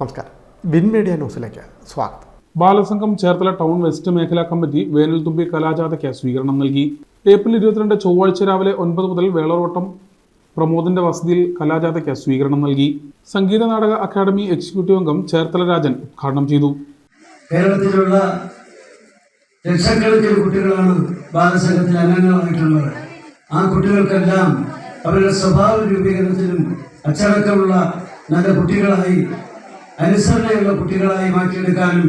നമസ്കാരം. Bin media ന്യൂസിലേക്ക് സ്വാഗതം. ബാലസംഘം ചേർത്തല ടൗൺ വെസ്റ്റ് മേഖലാ കമ്മിറ്റി വേനൽത്തുമ്പി കലാജാഥയ്ക്ക് സ്വീകരണം നൽകി. ഏപ്രിൽ ഇരുപത്തിരണ്ട് ചൊവ്വാഴ്ച രാവിലെ ഒൻപത് മുതൽ വേളറോട്ടം പ്രമോദിന്റെ വസതിയിൽ കലാജാഥയ്ക്ക് സ്വീകരണം നൽകി. സംഗീത നാടക അക്കാദമി എക്സിക്യൂട്ടീവ് അംഗം ചേർത്തല രാജൻ ഉദ്ഘാടനം ചെയ്തു. കേരളത്തിലുള്ള ലക്ഷക്കണക്കിന് കുട്ടികളാണ് ബാലസംഘത്തിൽ അംഗങ്ങളായിട്ടുള്ളത് ആ കുട്ടികൾക്കെല്ലാം അവരുടെ സ്വഭാവ രൂപീകരണത്തിലും അച്ചടക്കമുള്ള നല്ല കുട്ടികളായി അനുസരണയുള്ള കുട്ടികളായി മാറ്റിയെടുക്കാനും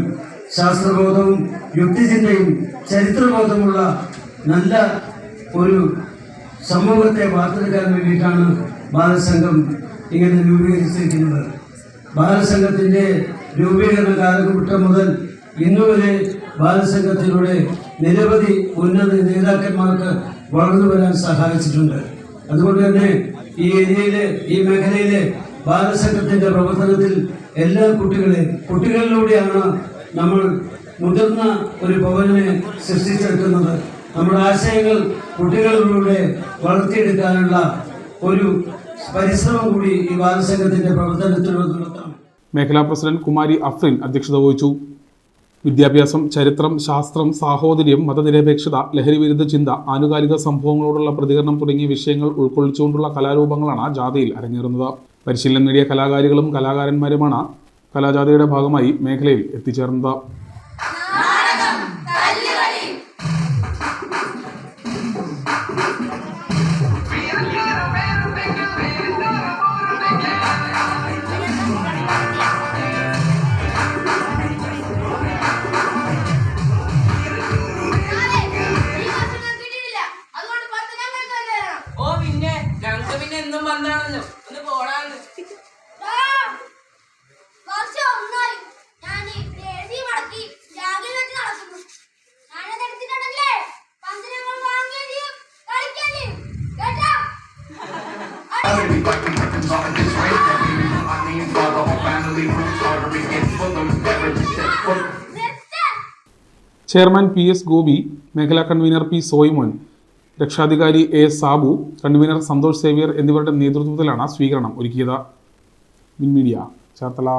ശാസ്ത്രബോധവും യുക്തിചിന്തയും ചരിത്രബോധമുള്ള നല്ല ഒരു സമൂഹത്തെ വാർത്തെടുക്കാൻ വേണ്ടിയിട്ടാണ് ബാലസംഘം ഇങ്ങനെ രൂപീകരിച്ചിരിക്കുന്നത്. ബാലസംഘത്തിന്റെ രൂപീകരണ കാലഘട്ടം മുതൽ ഇന്നുവരെ ബാലസംഘത്തിലൂടെ നിരവധി ഉന്നത നേതാക്കന്മാർക്ക് വളർന്നു വരാൻ സഹായിച്ചിട്ടുണ്ട്. അതുകൊണ്ട് തന്നെ ഈ ഏരിയയിലെ ഈ മേഖലയിലെ ബാലസംഘത്തിന്റെ പ്രവർത്തനത്തിൽ എല്ലാ കുട്ടികളെയും കുട്ടികളിലൂടെയാണ് നമ്മൾ മുതിർന്ന ഒരു ഭവനെ സൃഷ്ടിച്ചെടുക്കുന്നത്. നമ്മുടെ ആശയങ്ങൾ കുട്ടികളിലൂടെ വളർത്തിയെടുക്കാനുള്ള ഒരു പരിശ്രമം കൂടി ഈ ബാലസംഘത്തിന്റെ പ്രവർത്തനത്തിലൂടെ നടത്തണം മേഖലാ പ്രസിഡന്റ് കുമാരി അഫ്രിൻ അധ്യക്ഷത വഹിച്ചു. വിദ്യാഭ്യാസം ചരിത്രം ശാസ്ത്രം സാഹോദര്യം മതനിരപേക്ഷത ലഹരി വിരുദ്ധ ചിന്ത ആനുകാലിക സംഭവങ്ങളോടുള്ള പ്രതികരണം തുടങ്ങിയ വിഷയങ്ങൾ ഉൾക്കൊള്ളിച്ചുകൊണ്ടുള്ള കലാരൂപങ്ങളാണ് ജാഥയിൽ അരങ്ങേറുന്നത്. പരിശീലനം നേടിയ കലാകാരികളും കലാകാരന്മാരുമാണ് കലാജാഥയുടെ ഭാഗമായി മേഖലയിൽ എത്തിച്ചേർന്നത്. പിന്നെ ഞങ്ങൾക്ക് പിന്നെ എന്നും പന്താണല്ലോ കേട്ടോ? ചെയർമാൻ പി എസ് ഗോപി മേഖലാ കൺവീനർ പി സോയ്മോൻ രക്ഷാധികാരി A Sabu convener Santhosh Xavier എന്നിവരുടെ നേതൃത്വത്തിലാണ് സ്വീകരണം ഒരുക്കിയത്. മിൻമീഡിയ ചേർത്തല.